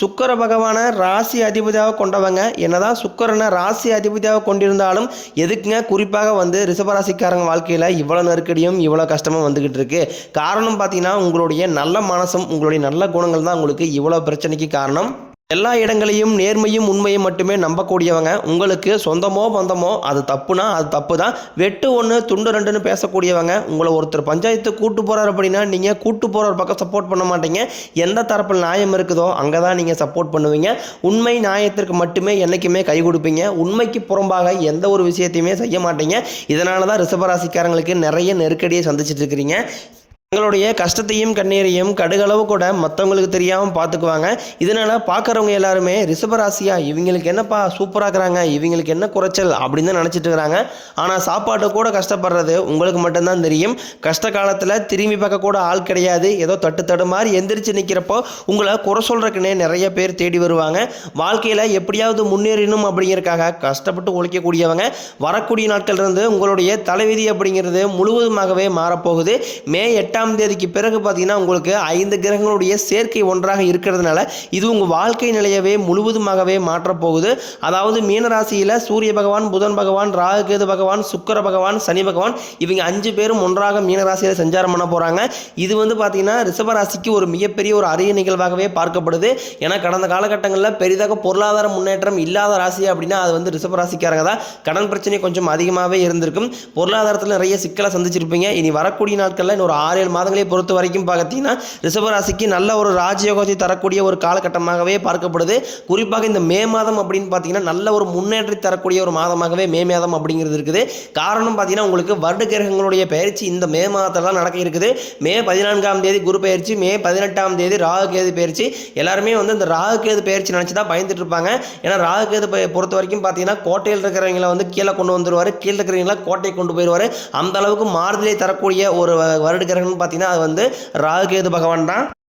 சுக்கர பகவானை ராசி அதிபதியாக கொண்டவங்க என்னதான் சுக்கரனை ராசி அதிபதியாக கொண்டிருந்தாலும் எதுக்குங்க? குறிப்பாக வந்து ரிஷபராசிக்காரங்க வாழ்க்கையில் இவ்வளோ நெருக்கடியும் இவ்வளோ கஷ்டமும் வந்துக்கிட்டு இருக்கு. காரணம் பார்த்தீங்கன்னா உங்களுடைய நல்ல மனசும் உங்களுடைய நல்ல குணங்கள் தான் உங்களுக்கு இவ்வளோ பிரச்சனைக்கு காரணம். எல்லா இடங்களையும் நேர்மையும் உண்மையும் மட்டுமே நம்பக்கூடியவங்க. உங்களுக்கு சொந்தமோ பந்தமோ அது தப்புனா அது தப்பு தான் வெட்டு ஒன்று துண்டு ரெண்டுன்னு பேசக்கூடியவங்க. உங்களை ஒருத்தர் பஞ்சாயத்து கூட்டு போகிறார் அப்படின்னா நீங்கள் கூட்டு போகிற ஒரு பக்கம் சப்போர்ட் பண்ண மாட்டீங்க. எந்த தரப்பில் நியாயம் இருக்குதோ அங்கே தான் நீங்கள் சப்போர்ட் பண்ணுவீங்க. உண்மை நியாயத்திற்கு மட்டுமே என்றைக்குமே கை கொடுப்பீங்க. உண்மைக்கு புறம்பாக எந்த ஒரு விஷயத்தையுமே செய்ய மாட்டீங்க. இதனால தான் ரிஷபராசிக்காரங்களுக்கு நிறைய நெருக்கடியை சந்திச்சிட்டு இருக்கிறீங்க. உங்களுடைய கஷ்டத்தையும் கண்ணீரையும் கடுகளவு கூட மற்றவங்களுக்கு தெரியாமல் பார்த்துக்குவாங்க இதனால் பார்க்குறவங்க எல்லாருமே ரிஷபராசியா இவங்களுக்கு என்னப்பா சூப்பராக இருக்கிறாங்க இவங்களுக்கு என்ன குறைச்சல் அப்படின்னு தான் நினச்சிட்டு இருக்கிறாங்க. ஆனால் சாப்பாட்டு கூட கஷ்டப்படுறது உங்களுக்கு மட்டும்தான் தெரியும். கஷ்ட காலத்தில் திரும்பி பார்க்க கூட ஆள் கிடையாது. ஏதோ தட்டு தடு மாதிரி எந்திரிச்சு நிற்கிறப்போ உங்களை குறை சொல்கிறக்குனே நிறைய பேர் தேடி வருவாங்க. வாழ்க்கையில் எப்படியாவது முன்னேறணும் அப்படிங்கிறதுக்காக கஷ்டப்பட்டு உழைக்கக்கூடியவங்க வரக்கூடிய நாட்கள் இருந்து உங்களுடைய தலைவிதி அப்படிங்கிறது முழுவதுமாகவே மாறப்போகுது. மே எட்டாம் தேதிக்கு பிறகு பார்த்தீங்கன்னா உங்களுக்கு ஐந்து கிரகங்களுடைய சேர்க்கை ஒன்றாக இருக்கிறதுனால இது உங்கள் வாழ்க்கை நிலையவே முழுவதுமாகவே மாற்றப்போகுது. அதாவது மீனராசியில் சூரிய பகவான் புதன் பகவான் ராகுகேது பகவான் சுக்கர பகவான் சனி பகவான் இவங்க அஞ்சு பேரும் ஒன்றாக மீனராசியில் சஞ்சாரம் பண்ண போகிறாங்க இது வந்து பார்த்தீங்கன்னா ரிஷபராசிக்கு ஒரு மிகப்பெரிய ஒரு அரிய நிகழ்வாகவே பார்க்கப்படுது. ஏன்னா கடந்த காலகட்டங்களில் பெரிதாக பொருளாதார முன்னேற்றம் இல்லாத ராசி அப்படின்னா அது வந்து ரிஷபராசிக்காரங்க தான். கடன் பிரச்சனை கொஞ்சம் அதிகமாகவே இருந்திருக்கும். பொருளாதாரத்தில் நிறைய சிக்கலை சந்திச்சிருப்பீங்க. இனி வரக்கூடிய நாட்களில் இன்னொரு ஆறு ஏழு மாதங்களை பொறுத்த வரைக்கும் பார்த்தீங்கன்னா ரிஷபராசிக்கு நல்ல ஒரு ராஜயோகத்தை தரக்கூடிய ஒரு காலகட்டமாகவே பார்க்கப்படுது. குறிப்பாக இந்த மே மாதம் அப்படின்னு பார்த்தீங்கன்னா நல்ல ஒரு முன்னேற்றி தரக்கூடிய ஒரு மாதமாகவே மே மாதம் அப்படிங்கிறது இருக்குது. காரணம் பார்த்தீங்கன்னா உங்களுக்கு வருட கிரகங்களுடைய பயிற்சி இந்த மே மாதத்தில் தான் நடக்க இருக்குது. மே பதினான்காம் தேதி குரு பயிற்சி மே பதினெட்டாம் தேதி ராகு கேது பயிற்சி. எல்லாருமே வந்து இந்த ராகு கேது பயிற்சி நினச்சி தான் பயந்துட்டு இருப்பாங்க. ஏன்னா ராகு கேது பொறுத்த வரைக்கும் பார்த்தீங்கன்னா கோட்டையில் இருக்கிறவங்கள வந்து கீழே கொண்டு வந்துருவார். கீழே இருக்கிறவங்கள கோட்டை கொண்டு போயிடுவார் அந்த அளவுக்கு மாறுதலை தரக்கூடிய ஒரு வருட கிரகம்னு பார்த்தீங்கன்னா அது வந்து ராகு கேது பகவான் தான்.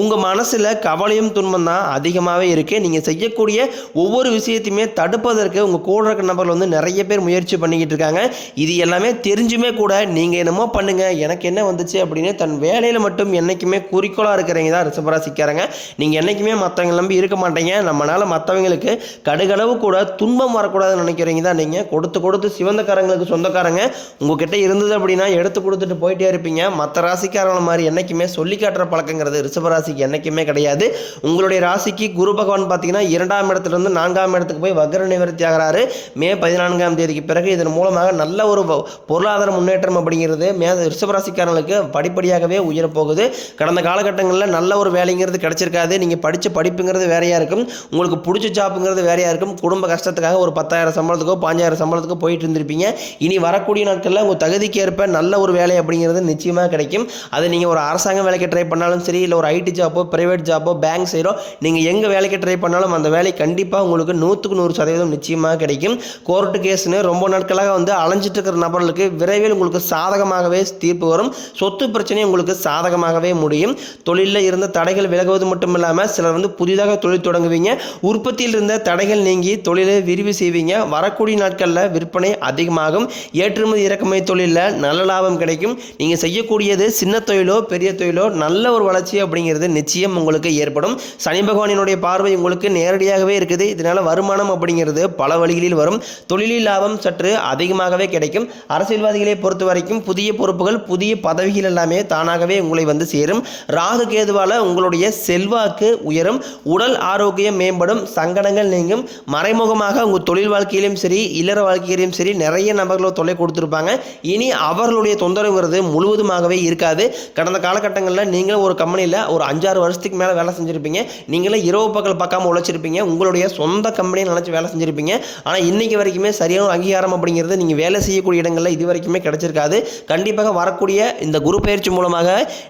உங்கள் மனசில் கவலையும் துன்பம் தான் அதிகமாகவே இருக்குது நீங்கள் செய்யக்கூடிய ஒவ்வொரு விஷயத்தையுமே தடுப்பதற்கு உங்கள் கூட இருக்க நபர்கள் வந்து நிறைய பேர் முயற்சி பண்ணிக்கிட்டு இருக்காங்க. இது எல்லாமே தெரிஞ்சுமே கூட நீங்கள் என்னமோ பண்ணுங்கள் எனக்கு என்ன வந்துச்சு அப்படின்னு தன் வேலையில் மட்டும் என்றைக்குமே குறிக்கோளாக இருக்கிறவங்க தான் ரிசபராசிக்காரங்க நீங்கள் என்றைக்குமே மற்றவங்க நம்பி இருக்க மாட்டீங்க. நம்மளால் மற்றவங்களுக்கு கடுகளவு கூட துன்பம் வரக்கூடாதுன்னு நினைக்கிறீங்க தான் நீங்கள் கொடுத்து கொடுத்து சிவந்தக்காரங்களுக்கு சொந்தக்காரங்க. உங்ககிட்ட இருந்தது அப்படின்னா எடுத்து கொடுத்துட்டு போயிட்டே இருப்பீங்க. மற்ற ராசிக்காரங்கள மாதிரி என்றைக்குமே சொல்லி காட்டுற பழக்கங்கிறது ரிஷபராசிக்கு என்றைக்குமே கிடையாது. உங்களுடைய ராசிக்கு குரு பகவான் பார்த்தீங்கன்னா இரண்டாம் இடத்துலேருந்து நான்காம் இடத்துக்கு போய் வக்ர நிவர்த்தி ஆகிறாரு. மே பதினான்காம் தேதிக்கு பிறகு இதன் மூலமாக நல்ல ஒரு பொருளாதார முன்னேற்றம் அப்படிங்கிறது மே ரிஷபராசிக்காரங்களுக்கு படிப்படியாகவே உயர போகுது. கடந்த காலகட்டங்களில் நல்ல ஒரு வேலைங்கிறது கிடைச்சிருக்காது. நீங்கள் படித்த படிப்புங்கிறது வேறையாக இருக்கும். உங்களுக்கு பிடிச்ச ஜாப்புங்கிறது வேறையாக இருக்கும். குடும்ப கஷ்டத்துக்காக ஒரு பத்தாயிரம் சம்பளத்துக்கோ பாஞ்சாயிரம் சம்பளத்துக்கோ போயிட்டு இருந்திருப்பீங்க. இனி வரக்கூடிய நாட்களில் உங்கள் தகுதிக்கு ஏற்ப நல்ல ஒரு வேலை அப்படிங்கிறது நிச்சயமாக கிடைக்கும். அது நீங்கள் ஒரு அரசாங்க வேலைக்கு ட்ரை பண்ணாலும் சரி இல்லை ஒரு ஐடி ஜாப்போ ப்ரைவேட் ஜாப்போ பேங்க் செய்கிறோம் நீங்கள் எங்கே வேலைக்கு ட்ரை பண்ணாலும் அந்த வேலை கண்டிப்பாக உங்களுக்கு நூற்றுக்கு நூறு சதவீதம் நிச்சயமாக கிடைக்கும். கோர்ட்டு கேஸ்னு ரொம்ப நாட்களாக வந்து அலைஞ்சிட்டு இருக்கிற நபர்களுக்கு விரைவில் உங்களுக்கு சாதகமாகவே தீர்ப்பு வரும். சொத்து பிரச்சனை உங்களுக்கு சாதகமாகவே முடியும். தொழிலில் இருந்த தடைகள் விலகுவது மட்டும் இல்லாமல் சிலர் வந்து புதிதாக தொழில் தொடங்குவீங்க. உற்பத்தியில் இருந்த தடைகள் நீங்கி தொழிலை விரிவு செய்வீங்க. வரக்கூடிய நாட்களில் விற்பனை அதிகமாகும். ஏற்றுமதி இறக்குமதி தொழிலில் நல்ல லாபம் கிடைக்கும். நீங்கள் செய்யக்கூடியது சின்ன தொழிலோ பெரிய தொழிலோ நல்ல ஒரு வளர்ச்சி வளர்ச்சி அப்படிங்கிறது நிச்சயம் உங்களுக்கு ஏற்படும். சனி பகவானினுடைய பார்வை உங்களுக்கு நேரடியாகவே இருக்குது. இதனால் வருமானம் அப்படிங்கிறது பல வழிகளில் வரும். தொழிலில் லாபம் சற்று அதிகமாகவே கிடைக்கும். அரசியல்வாதிகளை பொறுத்த வரைக்கும் புதிய பொறுப்புகள் புதிய பதவிகள் எல்லாமே தானாகவே உங்களை வந்து சேரும். ராகு கேதுவால உங்களுடைய செல்வாக்கு உயரும். உடல் ஆரோக்கியம் மேம்படும். சங்கடங்கள் நீங்கும். மறைமுகமாக உங்கள் தொழில் வாழ்க்கையிலும் சரி இல்லற வாழ்க்கையிலும் சரி நிறைய நபர்கள் தொல்லை கொடுத்துருப்பாங்க. இனி அவர்களுடைய தொந்தரவுங்கிறது முழுவதுமாகவே இருக்காது. கடந்த காலகட்டங்களில் நீங்களும் ஒரு கம்பெனி கம்பெனியில் ஒரு அஞ்சாறு வருஷத்துக்கு மேலே வேலை செஞ்சுருப்பீங்க. நீங்களே இரவு பகல் பார்க்காம உழைச்சிருப்பீங்க. உங்களுடைய சொந்த கம்பெனியை நினச்சி வேலை செஞ்சுருப்பீங்க. ஆனால் இன்னைக்கு வரைக்குமே சரியான அங்கீகாரம் அப்படிங்கிறது நீங்கள் வேலை செய்யக்கூடிய இடங்களில் இது வரைக்குமே கிடைச்சிருக்காது. கண்டிப்பாக வரக்கூடிய இந்த குரு பயிற்சி மூலமாக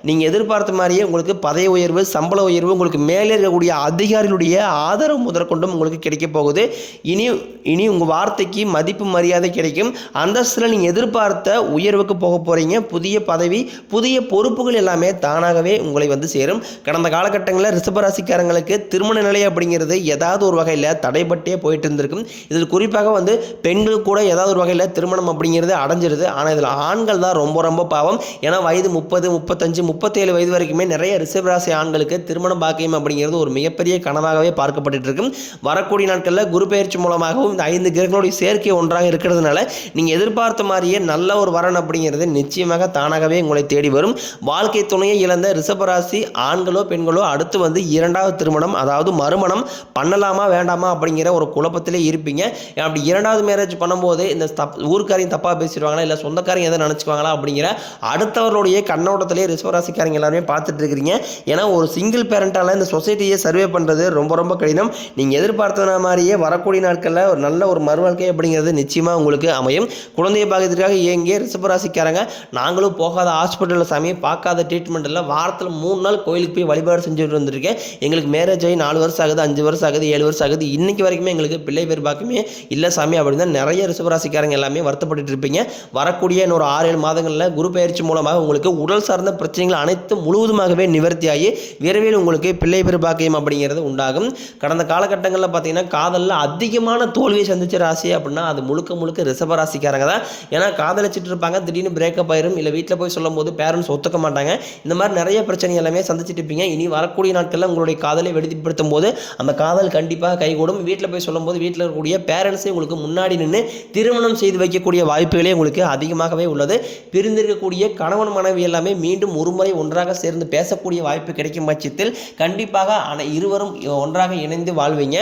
நீங்கள் எதிர்பார்த்த மாதிரியே உங்களுக்கு பதவி உயர்வு சம்பள உயர்வு உங்களுக்கு மேலே இருக்கக்கூடிய அதிகாரிகளுடைய ஆதரவு முதற்கொண்டும் உங்களுக்கு கிடைக்க போகுது. இனி இனி உங்கள் வார்த்தைக்கு மதிப்பு மரியாதை கிடைக்கும். அந்தஸ்தில் நீங்கள் எதிர்பார்த்த உயர்வுக்கு போக போகிறீங்க புதிய பதவி புதிய பொறுப்புகள் எல்லாமே தானாகவே உங்களை வந்து சேரும். கடந்த காலகட்டங்களில் ரிஷபராசிக்காரங்களுக்கு திருமண நிலை அப்படிங்கிறது ஏதாவது ஒரு வகையில் தடைபட்டே போயிட்டு இருந்திருக்கும். இதில் குறிப்பாக வந்து பெண்கள் கூட ஏதாவது ஒரு வகையில் திருமணம் அப்படிங்கிறது அடைஞ்சிருது. ஆனால் இதில் ஆண்கள் தான் ரொம்ப ரொம்ப பாவம். ஏன்னா வயது முப்பது முப்பத்தஞ்சு முப்பத்தேழு வயது வரைக்குமே நிறைய ரிஷபராசி ஆண்களுக்கு திருமணம் பாக்கியம் அப்படிங்கிறது ஒரு மிகப்பெரிய கனவாகவே பார்க்கப்பட்டு இருக்கும். வரக்கூடிய நாட்களில் குரு பயிற்சி மூலமாகவும் இந்த ஐந்து கிரகங்களுடைய சேர்க்கை ஒன்றாக இருக்கிறதுனால நீங்கள் எதிர்பார்த்த மாதிரியே நல்ல ஒரு வரன் அப்படிங்கிறது நிச்சயமாக தானாகவே உங்களை தேடி வரும். வாழ்க்கை துணையை இழந்த ரிஷபராசி ஆண்களோ பெண்களோ அடுத்து வந்து இரண்டாவது திருமணம் அதாவது மறுமணம் பண்ணலாமா வேண்டாமா அப்படிங்கிற ஒரு குழப்பத்திலே இருப்பீங்க. அப்படி இரண்டாவது மேரேஜ் பண்ணும்போது இந்த தப் ஊருக்காரையும் தப்பாக பேசிடுவாங்களா இல்லை சொந்தக்காரங்க எதை நினச்சிக்குவாங்களா அப்படிங்கிற அடுத்தவர்களுடைய கண்ணோட்டத்திலே ரிசவராசிக்காரங்க எல்லாருமே பார்த்துட்டு இருக்கிறீங்க. ஏன்னா ஒரு சிங்கிள் பேரண்டால் இந்த சொசைட்டியை சர்வே பண்ணுறது ரொம்ப ரொம்ப கடினம். நீங்கள் எதிர்பார்த்த மாதிரியே வரக்கூடிய நாட்களில் ஒரு நல்ல ஒரு மறுவாழ்க்கை அப்படிங்கிறது நிச்சயமாக உங்களுக்கு அமையும். குழந்தைய பாகத்திற்காக இயங்கிய ரிசவராசிக்காரங்க நாங்களும் போகாத ஹாஸ்பிட்டலில் சாமி பார்க்காத ட்ரீட்மெண்ட் இல்லை வாரத்தில் மூணு நாள் கோயிலுக்கு போய் வழிபாடு செஞ்சுட்டு வந்திருக்கேன். எங்களுக்கு மேரேஜ் ஆகி நாலு வருஷம் ஆகுது அஞ்சு வருஷம் ஆகுது ஏழு வருஷம் ஆகுது. இன்னைக்கு வரைக்குமே எங்களுக்கு பிள்ளை பேர் பார்க்குமே இல்லை சாமி அப்படின்னு நிறைய ரிசவராசிக்காரங்க எல்லாமே வருத்தப்பட்டு இருப்பீங்க. வரக்கூடிய இன்னொரு ஆறு ஏழு மாதங்களில் குரு பயிற்சி மூலமாக உங்களுக்கு உடல் சார்ந்த பிரச்சனைகள் அனைத்தும் முழுவதுமாகவே நிவர்த்தியாகி விரைவில் உங்களுக்கு பிள்ளை பேர் பாக்கியம் அப்படிங்கிறது உண்டாகும். கடந்த காலகட்டங்களில் பார்த்தீங்கன்னா காதலில் அதிகமான தோல்வியை சந்திச்ச ராசி அப்படின்னா அது முழுக்க முழுக்க ரிசப ராசிக்காரங்க தான். ஏன்னா காதலிச்சிட்டு இருப்பாங்க திடீர்னு பிரேக்கப் ஆயிரும். இல்லை வீட்டில் போய் சொல்லும்போது பேரண்ட்ஸ் ஒத்துக்க மாட்டாங்க. இந்த மாதிரி நிறைய பிரச்சனை எல்லாமே சந்திச்சிட்டு இருப்பீங்க இனி வரக்கூடிய நாட்களில் உங்களுடைய காதலை வெளிப்படுத்தும் போது அந்த காதல் கண்டிப்பாக கைகூடும். வீட்டில் போய் சொல்லும்போது வீட்டில் இருக்கக்கூடிய பேரண்ட்ஸே உங்களுக்கு முன்னாடி நின்று திருமணம் செய்து வைக்கக்கூடிய வாய்ப்புகளே உங்களுக்கு அதிகமாகவே உள்ளது. பிரிந்திருக்கக்கூடிய கணவன் மனைவி எல்லாமே மீண்டும் ஒருமுறை ஒன்றாக சேர்ந்து பேசக்கூடிய வாய்ப்பு கிடைக்கும் பட்சத்தில் கண்டிப்பாக இருவரும் ஒன்றாக இணைந்து வாழ்வீங்க.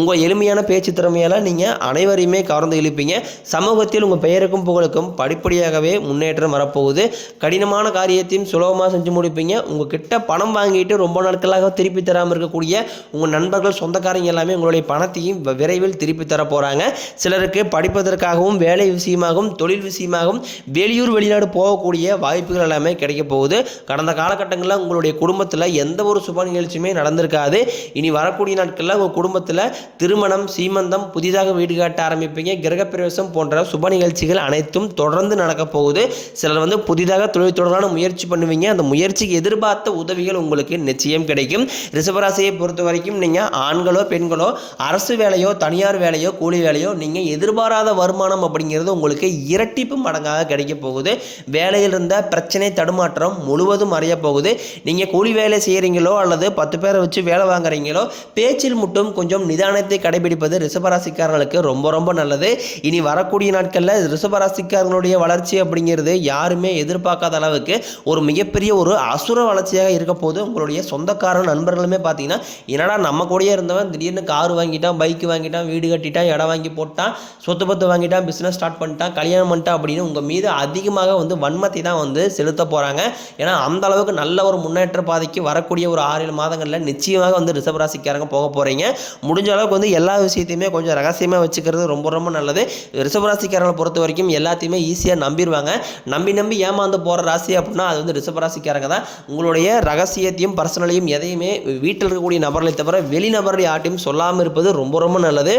உங்கள் எளிமையான பேச்சு திறமையால் நீங்கள் அனைவரையுமே கவர்ந்து இழுப்பீங்க. சமூகத்தில் உங்கள் பெயருக்கும் புகழுக்கும் படிப்படியாகவே முன்னேற்றம் வரப்போகுது. கடினமான காரியத்தையும் சுலபமாக செஞ்சு முடிப்பீங்க. உங்கள் கிட்ட பணம் வாங்கிட்டு ரொம்ப நாட்களாக திருப்பி தராமல் இருக்கக்கூடிய உங்கள் நண்பர்கள் சொந்தக்காரங்க எல்லாமே உங்களுடைய பணத்தையும் விரைவில் திருப்பி தர போகிறாங்க சிலருக்கு படிப்பதற்காகவும் வேலை விஷயமாகவும் தொழில் விஷயமாகவும் வெளியூர் வெளிநாடு போகக்கூடிய வாய்ப்புகள் எல்லாமே கிடைக்க போகுது. கடந்த காலகட்டங்களில் உங்களுடைய குடும்பத்தில் எந்த ஒரு சுப நிகழ்ச்சியுமே நடந்திருக்காது. இனி வரக்கூடிய நாட்களில் உங்கள் குடும்பத்தில் திருமணம் சீமந்தம் புதிதாக வீடு கட்ட ஆரம்பிப்பீங்க. கிரகப்பிரவேசம் போன்ற சுப நிகழ்ச்சிகள் அனைத்தும் தொடர்ந்து நடக்க போகுது. சிலர் வந்து புதிதாக தொழில் தொடர்பான முயற்சி பண்ணுவீங்க. அந்த முயற்சிக்கு எதிர்பார்த்த உதவிகள் உங்களுக்கு நிச்சயம் கிடைக்கும். ரிஷபராசியை பொறுத்த வரைக்கும் நீங்கள் ஆண்களோ பெண்களோ அரசு வேலையோ தனியார் வேலையோ கூலி வேலையோ நீங்கள் எதிர்பாராத வருமானம் அப்படிங்கிறது உங்களுக்கு இரட்டிப்பு மடங்காக கிடைக்க போகுது. வேலையில் இருந்த பிரச்சனை தடுமாற்றம் முழுவதும் மறைய போகுது. நீங்கள் கூலி வேலை செய்கிறீங்களோ அல்லது பத்து பேரை வச்சு வேலை வாங்குறீங்களோ பேச்சில் மட்டும் கொஞ்சம் நிதானத்தை கடைபிடிப்பது ரிஷபராசிக்காரர்களுக்கு ரொம்ப ரொம்ப நல்லது. இனி வரக்கூடிய நாட்களில் ரிஷபராசிக்காரர்களுடைய வளர்ச்சி அப்படிங்கிறது யாருமே எதிர்பார்க்காத அளவுக்கு ஒரு மிகப்பெரிய ஒரு அசுர வளர்ச்சியாக இருக்க போது உங்களுடைய சொந்தக்கார நண்பர்களுமே பார்த்தீங்கன்னா என்னடா நம்ம கூடயே இருந்தவன் திடீர்னு கார் வாங்கிட்டான் பைக் வாங்கிட்டான் வீடு கட்டிட்டான் இடம் வாங்கி போட்டான் சொத்து பத்து வாங்கிட்டான் பிஸ்னஸ் ஸ்டார்ட் பண்ணிட்டான் கல்யாணம் பண்ணிட்டான் அப்படின்னு உங்கள் மீது அதிகமாக வந்து வன்மத்தை தான் வந்து செலுத்த போகிறாங்க ஏன்னா அந்த அளவுக்கு நல்ல ஒரு முன்னேற்ற பாதைக்கு வரக்கூடிய ஒரு ஆறு ஏழு மாதங்களில் நிச்சயமாக வந்து ரிஷபராசிக்காரங்க போக போகிறீங்க முடிஞ்ச அளவுக்கு வந்து எல்லா விஷயத்தையுமே கொஞ்சம் ரகசியமாக வச்சுக்கிறது ரொம்ப ரொம்ப நல்லது. ரிஷபராசிக்காரங்களை பொறுத்த வரைக்கும் எல்லாத்தையுமே ஈஸியாக நம்பிடுவாங்க நம்பி நம்பி ஏமாந்து போகிற ராசி அப்படின்னா அது வந்து ரிஷபராசிக்காரங்க தான் உங்களுடைய ரகசியத்தையும் பர்சனலையும் எதையுமே வீட்டில் இருக்கக்கூடிய நபர்களை தவிர வெளிநபர்கள் யார்ட்டையும் சொல்லாமல் இருப்பது ரொம்ப ரொம்ப நல்லது.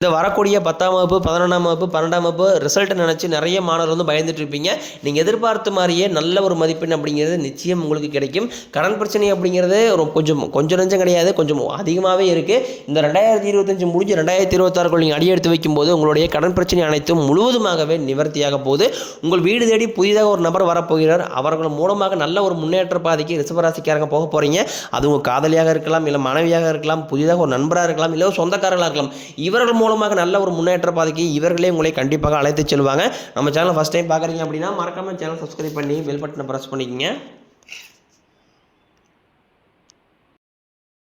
இந்த வரக்கூடிய பத்தாம் வகுப்பு பதினொன்றாம் வகுப்பு பன்னெண்டாம் வகுப்பு ரிசல்ட்டை நினச்சி நிறைய மாணவர் வந்து பயந்துட்டு இருப்பீங்க. நீங்கள் எதிர்பார்த்த மாதிரியே நல்ல ஒரு மதிப்பெண் அப்படிங்கிறது நிச்சயம் உங்களுக்கு கிடைக்கும். கடன் பிரச்சனை அப்படிங்கிறது ரொம்ப கொஞ்சம் கொஞ்சம் நஞ்சம் கிடையாது கொஞ்சம் அதிகமாகவே இருக்குது இந்த ரெண்டாயிரத்தி இருபத்தஞ்சு முடிஞ்சு ரெண்டாயிரத்தி இருபத்தாறுக்குள் நீங்கள் அடியெடுத்து வைக்கும்போது உங்களுடைய கடன் பிரச்சனை அனைத்தும் முழுவதுமாகவே நிவர்த்தியாக போகுது. உங்கள் வீடு தேடி புதிதாக ஒரு நபர் வரப்போகிறார். அவர்கள் மூலமாக நல்ல ஒரு முன்னேற்ற பாதைக்கு ரிசவராசிக்காரங்க போக போகிறீங்க அது உங்கள் காதலியாக இருக்கலாம் இல்லை மனைவியாக இருக்கலாம் புதிதாக ஒரு நண்பராக இருக்கலாம் இல்லை சொந்தக்காரர்களாக இருக்கலாம். இவர்கள் மூலம் மூலமாக நல்ல ஒரு முன்னேற்ற பாதைக்கு இவர்களே உங்களை கண்டிப்பாக அழைத்து செல்வாங்க. நம்ம சேனல் ஃபஸ்ட் டைம் பார்க்குறீங்க அப்படின்னா மறக்காம சேனல் சப்ஸ்கிரைப் பண்ணி பெல் பட்டனை ப்ரெஸ் பண்ணிக்கங்க.